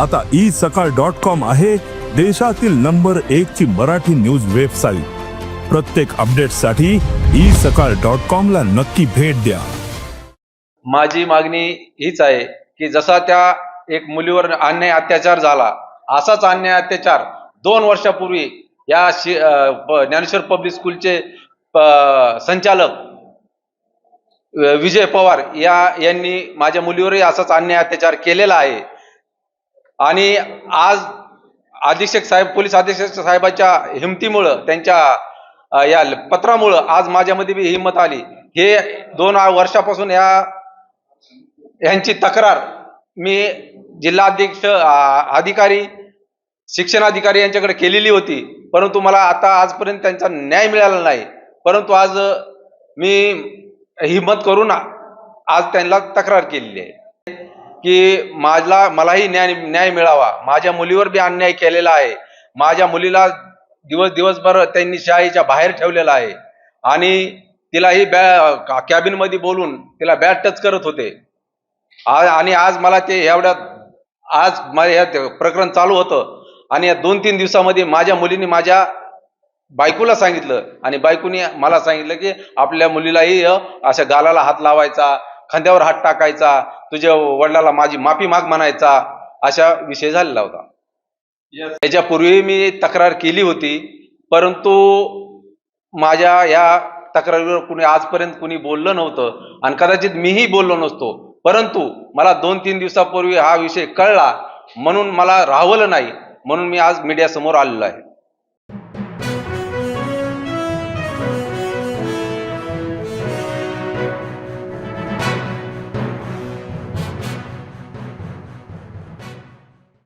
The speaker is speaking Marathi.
आता ई सकाळ डॉट कॉम आहे देशातील नंबर एक ची मराठी न्यूज वेबसाईट. प्रत्येक अपडेटसाठी ई सकाळ डॉट कॉम ला नक्की भेट द्या. माझी मागणी हीच आहे की जसा त्या एक मुलीवर अन्याय अत्याचार झाला असाच अन्याय अत्याचार दोन वर्षापूर्वी या ज्ञानेश्वर पब्लिक स्कूलचे संचालक विजय पवार या यांनी माझ्या मुलीवरही असाच अन्याय अत्याचार केलेला आहे. आणि आज अधीक्षक साहेब पोलीस अधीक्षक साहेबाच्या हिमतीमुळं त्यांच्या या पत्रामुळं आज माझ्यामध्ये बी हिंमत आली. हे दोन वर्षापासून या यांची तक्रार मी जिल्हाध्यक्ष अधिकारी शिक्षणाधिकारी यांच्याकडे केलेली होती. परंतु मला आता आजपर्यंत त्यांचा न्याय मिळाला नाही. परंतु आज मी हिंमत करून आज त्यांना तक्रार केलेली आहे. की माझला मलाही न्याय न्याय मिळावा. माझ्या मुलीवर बी अन्याय केलेला आहे. माझ्या मुलीला दिवस दिवसभर त्यांनी शाळेच्या बाहेर ठेवलेला आहे. आणि तिलाही बॅ कॅबिनमध्ये बोलून तिला बॅट टच करत होते. आज आणि आज मला ते एवढ्यात आज माझ्या हे ते प्रकरण चालू होतं. आणि या दोन तीन दिवसामध्ये माझ्या मुलीने माझ्या बायकोला सांगितलं. आणि बायकोने मला सांगितलं की आपल्या मुलीलाही अशा गालाला हात लावायचा खांद्यावर हात टाकायचा. तुझ्या वडिलाला माझी माफी माग म्हणायचा अशा विषय झालेला होता. याच्यापूर्वी मी तक्रार केली होती परंतु माझ्या या तक्रारीवर कुणी आजपर्यंत कुणी बोललं नव्हतं आणि कदाचित मीही बोललो नसतो. परंतु मला दोन तीन दिवसापूर्वी हा विषय कळला म्हणून मला राहवलं नाही म्हणून मी आज मीडियासमोर आलेलो आहे.